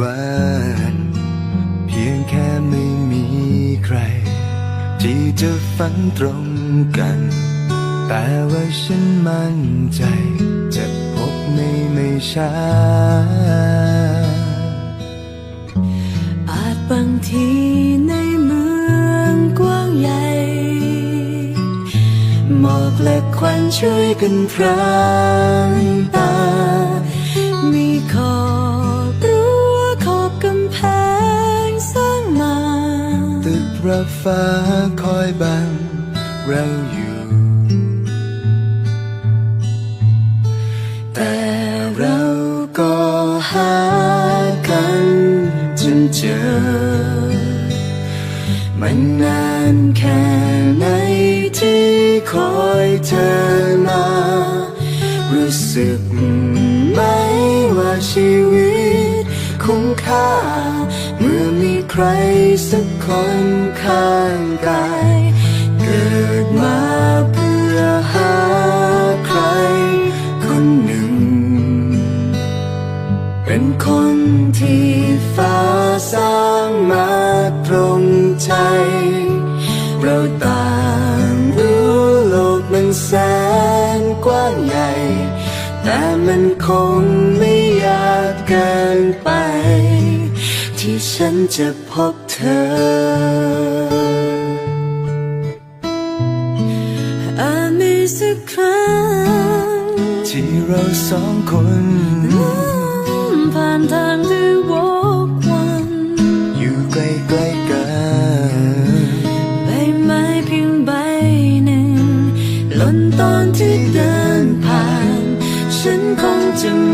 วันเพียงแค่ไม่มีใคร ที่จะฝันตรงกัน แต่ว่าฉันมั่นใจ จะพบไม่ไม่ช้า อาจบางทีในเมืองกว้างใหญ่หมอกและควันช่วยกันพรางตา ฟ้าคอยบังเราอยู่ แต่เราก็หากันจนเจอ มันนานแค่ไหนที่คอยเธอมา รู้สึกไหมว่าชีวิต คุ้มค่า เมื่อมีใครสักคนข้างกาย เกิดมาเพื่อหาใคร คนหนึ่ง เป็นคนที่ฟ้าสร้างมาตรงใจ เราต่างรู้โลกมันแสนกว้างใหญ่ แต่มันคงไม่ยากเกินไป ที่ฉันจะพบเธอ อาจมีสักครั้ง ที่เราสองคน ผ่านทางที่วกวัน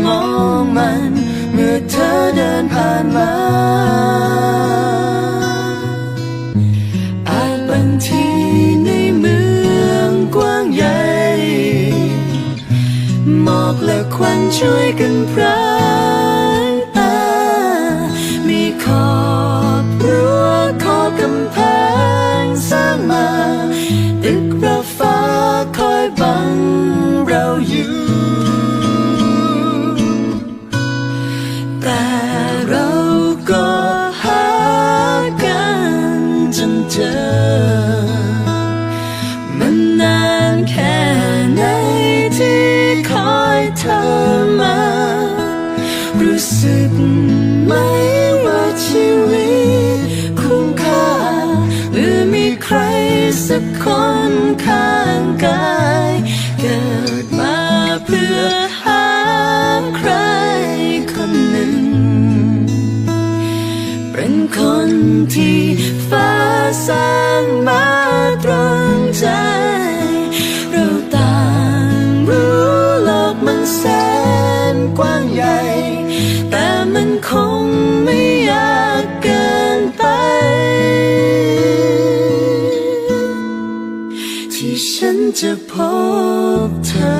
มองมัน เมื่อเธอเดินผ่านมาอาจบันทีในเมืองกว้างใหญ่หมอกและควันช่วยกันพรา ที่ฟ้าสร้างมาตรงใจเราต่างรู้โลกมันแสนกว้างใหญ่ แต่มันคงไม่ยากเกินไป ที่ฉันจะพบเธอ